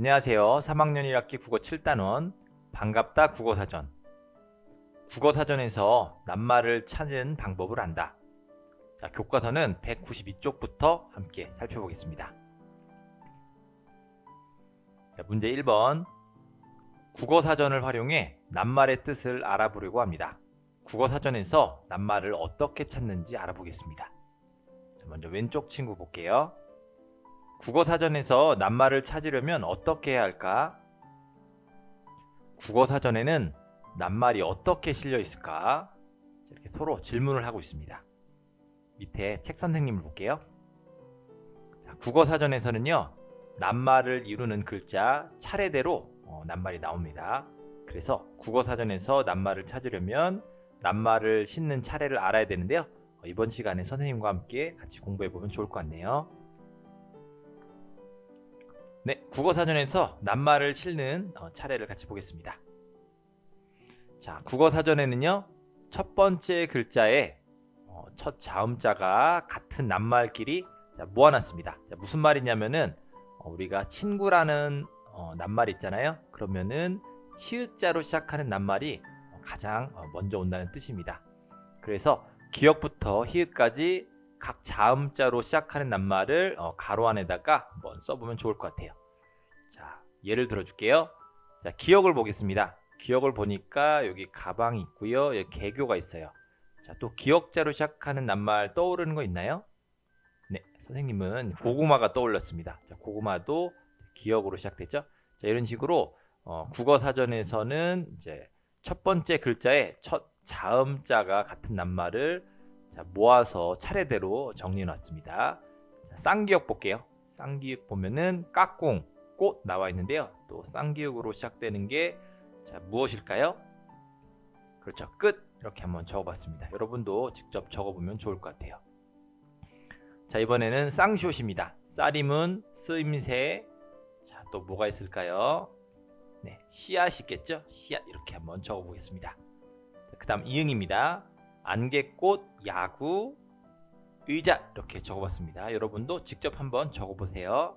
안녕하세요. 3학년 1학기 국어 7단원 반갑다 국어사전 국어사전에서 낱말을 찾은 방법을 안다. 자, 교과서는 192쪽부터 함께 살펴보겠습니다. 자, 문제 1번 국어사전을 활용해 낱말의 뜻을 알아보려고 합니다. 국어사전에서 낱말을 어떻게 찾는지 알아보겠습니다. 자, 먼저 왼쪽 친구 볼게요. 국어사전에서 낱말을 찾으려면 어떻게 해야 할까? 국어사전에는 낱말이 어떻게 실려 있을까? 이렇게 서로 질문을 하고 있습니다. 밑에 책 선생님을 볼게요. 자, 국어사전에서는요, 낱말을 이루는 글자 차례대로 어, 낱말이 나옵니다. 그래서 국어사전에서 낱말을 찾으려면 낱말을 싣는 차례를 알아야 되는데요. 어, 이번 시간에 선생님과 함께 같이 공부해 보면 좋을 것 같네요. 네, 국어사전에서 낱말을 실는 어, 차례를 같이 보겠습니다. 자, 국어사전에는요, 첫 번째 글자에 어, 첫 자음자가 같은 낱말끼리 자, 모아놨습니다. 자, 무슨 말이냐면은 어, 우리가 친구라는 어, 낱말 있잖아요. 그러면은 치읓자로 시작하는 낱말이 어, 가장 어, 먼저 온다는 뜻입니다. 그래서 기역부터 히읗까지 각 자음자로 시작하는 낱말을 어, 가로 안에다가 한번 써보면 좋을 것 같아요. 자, 예를 들어 줄게요. 자, 기역을 보겠습니다. 기역을 보니까 여기 가방이 있고요. 여기 개교가 있어요. 자, 또 기역자로 시작하는 낱말 떠오르는 거 있나요? 네, 선생님은 고구마가 떠올랐습니다. 자, 고구마도 기역으로 시작됐죠. 자, 이런 식으로 어, 국어 사전에서는 이제 첫 번째 글자에 첫 자음자가 같은 낱말을 자, 모아서 차례대로 정리해 놨습니다. 자, 쌍기역 볼게요. 쌍기역 보면은 까꿍, 꽃 나와 있는데요. 또 쌍기역으로 시작되는 게 자, 무엇일까요? 그렇죠. 끝. 이렇게 한번 적어봤습니다. 여러분도 직접 적어보면 좋을 것 같아요. 자, 이번에는 쌍시옷입니다. 쌀이문, 쓰임새. 자, 또 뭐가 있을까요? 네, 씨앗이 있겠죠? 씨앗 이렇게 한번 적어보겠습니다. 그 다음 이응입니다. 안개꽃, 야구, 의자 이렇게 적어봤습니다. 여러분도 직접 한번 적어보세요.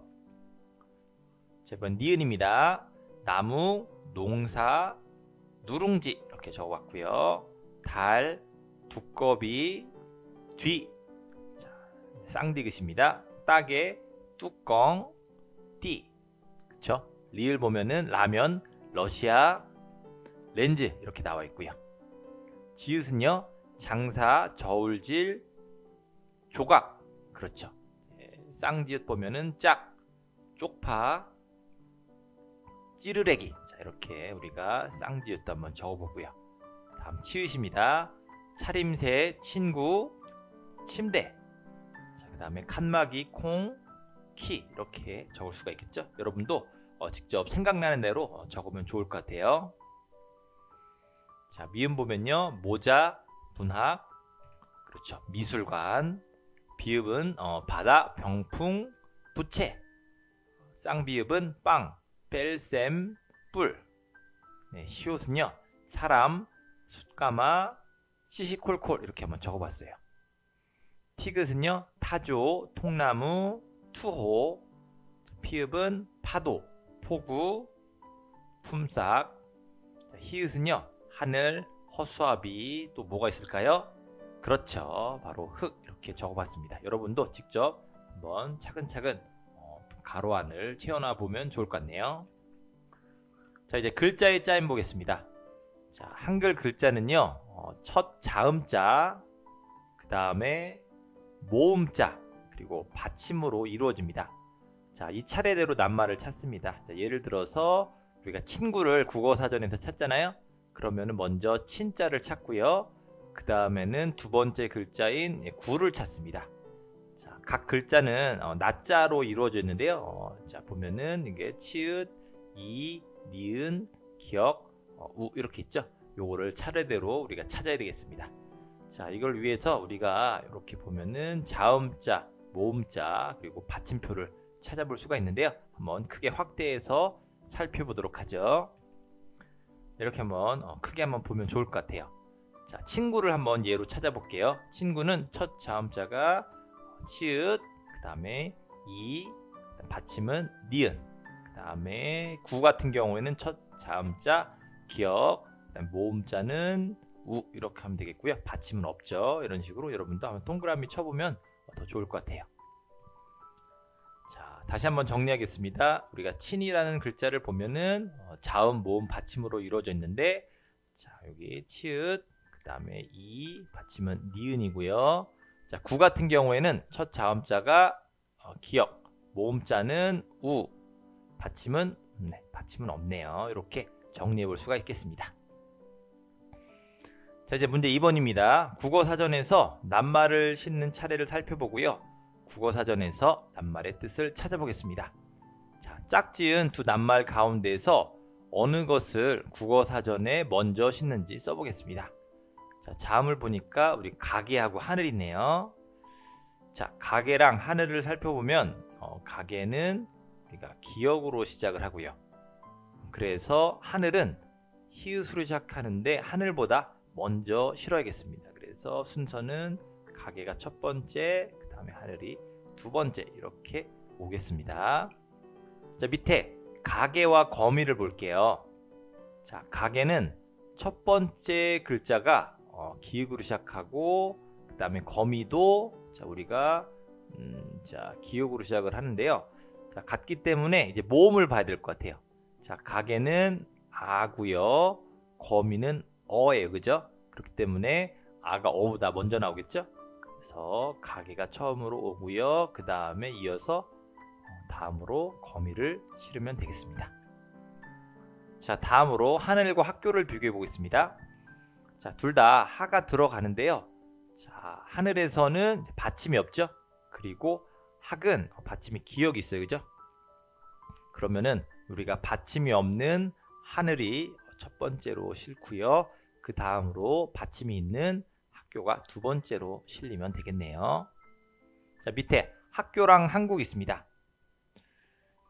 자, 이번 니은입니다. 나무, 농사, 누룽지 이렇게 적어봤고요. 달, 두꺼비, 뒤, 자, 쌍디귿입니다. 따개, 뚜껑, 띠, 그쵸? 리을 보면은 라면, 러시아, 렌즈 이렇게 나와 있고요. 지읒은요, 장사, 저울질, 조각, 그렇죠. 예, 쌍지읒 보면은 짝, 쪽파, 찌르레기. 자, 이렇게 우리가 쌍지읒도 한번 적어보고요. 다음 치읓입니다. 차림새, 친구, 침대. 자, 그 다음에 칸막이, 콩, 키 이렇게 적을 수가 있겠죠. 여러분도 어, 직접 생각나는 대로 어, 적으면 좋을 것 같아요. 자, 미음 보면요. 모자, 문학, 그렇죠. 미술관, 비읍은 어, 바다, 병풍, 부채, 쌍비읍은 빵, 뺄셈, 뿔. 네, 시옷은요. 사람, 숫가마, 시시콜콜 이렇게 한번 적어봤어요. 티귿은요. 타조, 통나무, 투호, 피읍은 파도, 포구, 품삯, 히읗은요. 하늘, 허수아비, 또 뭐가 있을까요? 그렇죠. 바로 흙 이렇게 적어봤습니다. 여러분도 직접 한번 차근차근 어, 가로 안을 채워놔 보면 좋을 것 같네요. 자 이제 글자의 짜임 보겠습니다. 자 한글 글자는요 어, 첫 자음자, 그 다음에 모음자 그리고 받침으로 이루어집니다. 자이 차례대로 낱말을 찾습니다. 자, 예를 들어서 우리가 친구를 국어 사전에서 찾잖아요. 그러면은 먼저 친자를 찾고요. 그 다음에는 두 번째 글자인 예, 구를 찾습니다. 자, 각 글자는 어, 낮자로 이루어져 있는데요. 어, 자 보면은 이게 치읓, 이, 니은, 기역, 어, 우 이렇게 있죠. 요거를 차례대로 우리가 찾아야 되겠습니다. 자 이걸 위해서 우리가 이렇게 보면은 자음자, 모음자 그리고 받침표를 찾아볼 수가 있는데요. 한번 크게 확대해서 살펴보도록 하죠. 이렇게 한번 어, 크게 한번 보면 좋을 것 같아요. 자, 친구를 한번 예로 찾아볼게요. 친구는 첫 자음자가 치읓, 그 다음에 이, 그다음 받침은 니은, 그 그다음에 구 같은 경우에는 첫 자음자 기역, 그다음에 모음자는 우 이렇게 하면 되겠고요. 받침은 없죠. 이런 식으로 여러분도 한번 동그라미 쳐보면 더 좋을 것 같아요. 자, 다시 한번 정리하겠습니다. 우리가 친이라는 글자를 보면은 어, 자음, 모음, 받침으로 이루어져 있는데, 자 여기 치읓, 그 다음에 이 받침은 니은이고요. 자, 구 같은 경우에는 첫 자음자가 어, 기역, 모음자는 우, 받침은 네, 받침은 없네요. 이렇게 정리해 볼 수가 있겠습니다. 자, 이제 문제 2번입니다. 국어 사전에서 낱말을 싣는 차례를 살펴보고요. 국어 사전에서 낱말의 뜻을 찾아보겠습니다. 자, 짝지은 두 낱말 가운데에서 어느 것을 국어 사전에 먼저 싣는지 써보겠습니다. 자, 자음을 보니까 우리 가게하고 하늘이네요. 자, 가게랑 하늘을 살펴보면 어, 가게는 우리가 기역으로 시작을 하고요. 그래서 하늘은 히읗으로 시작하는데 하늘보다 먼저 실어야겠습니다. 그래서 순서는 가게가 첫 번째, 그 다음에 하늘이 두 번째 이렇게 오겠습니다. 자 밑에 가게와 거미를 볼게요. 자 가게는 첫 번째 글자가 어, 기역으로 시작하고 그 다음에 거미도 자 우리가 음, 자 기역으로 시작을 하는데요. 자 같기 때문에 이제 모음을 봐야 될 것 같아요. 자 가게는 아고요, 거미는 어예요, 그죠? 그렇기 때문에 아가 어보다 먼저 나오겠죠? 그래서 가게가 처음으로 오고요. 그 다음에 이어서 어, 다음으로 거미를 실으면 되겠습니다. 자, 다음으로 하늘과 학교를 비교해 보겠습니다. 자, 둘 다 하가 들어가는데요. 자, 하늘에서는 받침이 없죠? 그리고 학은 받침이 기역이 있어요, 그죠? 그러면은 우리가 받침이 없는 하늘이 첫 번째로 실고요. 그 다음으로 받침이 있는 학교가 두 번째로 실리면 되겠네요. 자, 밑에 학교랑 한국 있습니다.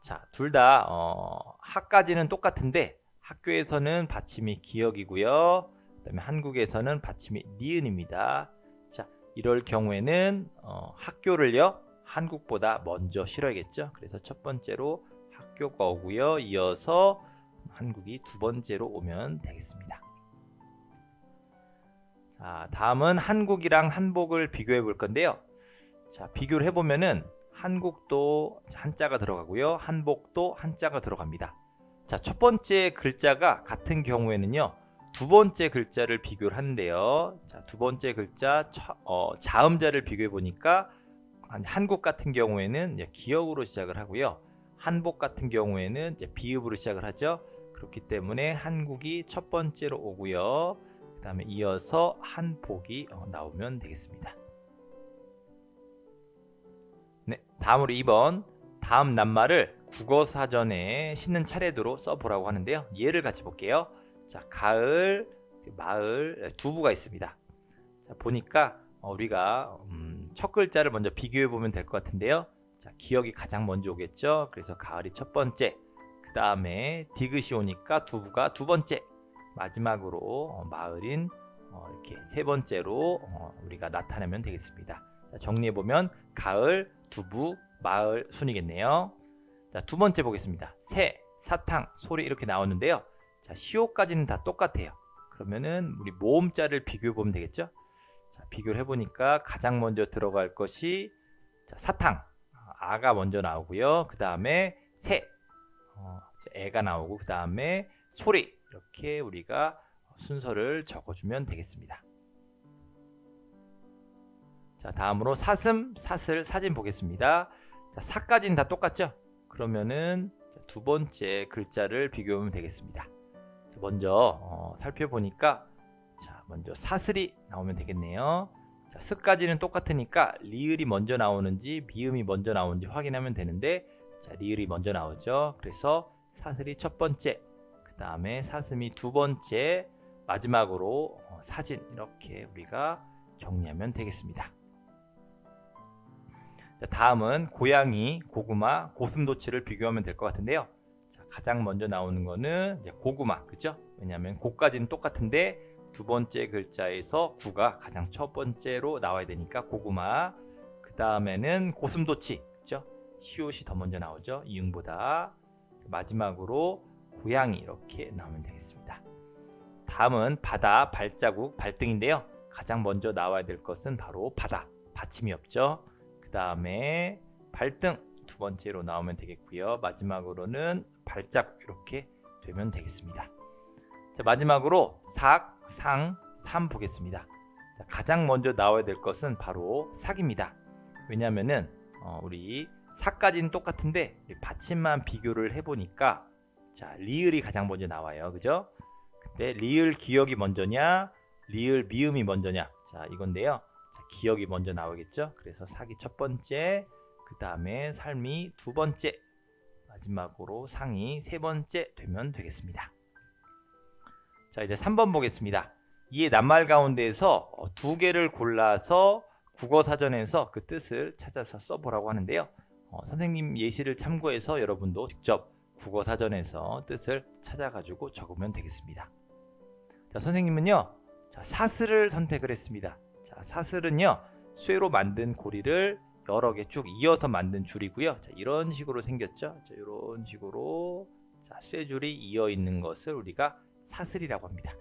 자, 둘다 어, 학까지는 똑같은데 학교에서는 받침이 기역이고요. 그다음에 한국에서는 받침이 니은입니다. 자, 이럴 경우에는 어, 학교를요 한국보다 먼저 실어야겠죠. 그래서 첫 번째로 학교가 오고요. 이어서 한국이 두 번째로 오면 되겠습니다. 자, 다음은 한국이랑 한복을 비교해 볼 건데요. 자, 비교를 해보면은 한국도 한자가 들어가고요. 한복도 한자가 들어갑니다. 자, 첫 번째 글자가 같은 경우에는요. 두 번째 글자를 비교를 하는데요. 자, 두 번째 글자 처, 어, 자음자를 비교해 보니까 한국 같은 경우에는 기역으로 시작을 하고요. 한복 같은 경우에는 비읍으로 시작을 하죠. 그렇기 때문에 한국이 첫 번째로 오고요. 그 다음에 이어서 한복이 어, 나오면 되겠습니다. 네, 다음으로 2번 다음 낱말을 국어 사전에 싣는 차례대로 써보라고 하는데요. 예를 같이 볼게요. 자, 가을, 마을, 두부가 있습니다. 자, 보니까 어, 우리가 음, 첫 글자를 먼저 비교해 보면 될 것 같은데요. 자, 기억이 가장 먼저 오겠죠. 그래서 가을이 첫 번째, 그 다음에 디귿이 오니까 두부가 두 번째, 마지막으로 어, 마을인 어, 이렇게 세 번째로 어, 우리가 나타내면 되겠습니다. 정리해 보면 가을, 두부, 마을 순이겠네요. 자, 두 번째 보겠습니다. 새, 사탕, 소리 이렇게 나오는데요. 자, 시오까지는 다 똑같아요. 그러면은 우리 모음자를 비교해 보면 되겠죠? 자, 비교를 해 보니까 가장 먼저 들어갈 것이 자, 사탕. 아가 먼저 나오고요. 그 다음에 새, 어, 애가 나오고 그 다음에 소리 이렇게 우리가 순서를 적어 주면 되겠습니다. 자 다음으로 사슴, 사슬, 사진 보겠습니다. 자, 사까지는 다 똑같죠? 그러면은 두 번째 글자를 비교하면 되겠습니다. 먼저 어, 살펴보니까 자 먼저 사슬이 나오면 되겠네요. 자, 스까지는 똑같으니까 리을이 먼저 나오는지 미음이 먼저 나오는지 확인하면 되는데 자, 리을이 먼저 나오죠. 그래서 사슬이 첫 번째, 그 다음에 사슴이 두 번째, 마지막으로 어, 사진 이렇게 우리가 정리하면 되겠습니다. 자, 다음은 고양이, 고구마, 고슴도치를 비교하면 될 것 같은데요. 자, 가장 먼저 나오는 거는 고구마, 그죠? 왜냐하면 고까지는 똑같은데 두 번째 글자에서 구가 가장 첫 번째로 나와야 되니까 고구마. 그 다음에는 고슴도치, 그죠? 시옷이 더 먼저 나오죠. 이응보다 마지막으로 고양이 이렇게 나오면 되겠습니다. 다음은 바다 발자국 발등인데요. 가장 먼저 나와야 될 것은 바로 바다 받침이 없죠. 그 다음에 발등 두 번째로 나오면 되겠고요. 마지막으로는 발자국 이렇게 되면 되겠습니다. 자, 마지막으로 삭, 상, 삼 보겠습니다. 자, 가장 먼저 나와야 될 것은 바로 삭입니다. 왜냐하면은 어, 우리 삭까지는 똑같은데 받침만 비교를 해보니까 자 리을이 가장 먼저 나와요, 그죠? 근데 리을 기억이 먼저냐, 리을 미음이 먼저냐, 자 이건데요. 자, 기억이 먼저 나오겠죠? 그래서 삭이 첫 번째, 그 다음에 삶이 두 번째, 마지막으로 상이 세 번째 되면 되겠습니다. 자 이제 3번 보겠습니다. 이에 낱말 가운데에서 어, 두 개를 골라서 국어 사전에서 그 뜻을 찾아서 써보라고 하는데요. 어, 선생님 예시를 참고해서 여러분도 직접 국어 사전에서 뜻을 찾아가지고 적으면 되겠습니다. 자 선생님은요, 자, 사슬을 선택을 했습니다. 자 사슬은요 쇠로 만든 고리를 여러 개 쭉 이어서 만든 줄이고요. 자, 이런 식으로 생겼죠. 자, 이런 식으로 자, 쇠줄이 이어 있는 것을 우리가 사슬이라고 합니다.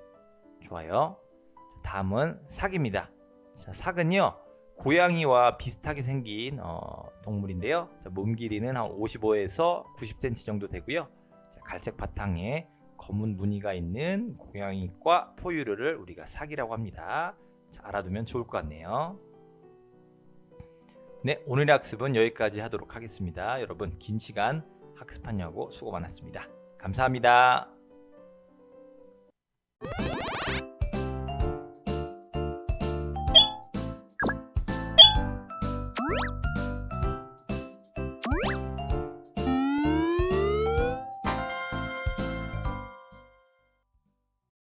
좋아요. 자, 다음은 삭입니다. 자, 삭은요 고양이와 비슷하게 생긴 어, 동물인데요. 자, 몸 길이는 한 55에서 90cm 정도 되고요. 자, 갈색 바탕에 검은 무늬가 있는 고양이과 포유류를 우리가 삭이라고 합니다. 자, 알아두면 좋을 것 같네요. 네, 오늘의 학습은 여기까지 하도록 하겠습니다. 여러분 긴 시간 학습하냐고 수고 많았습니다. 감사합니다.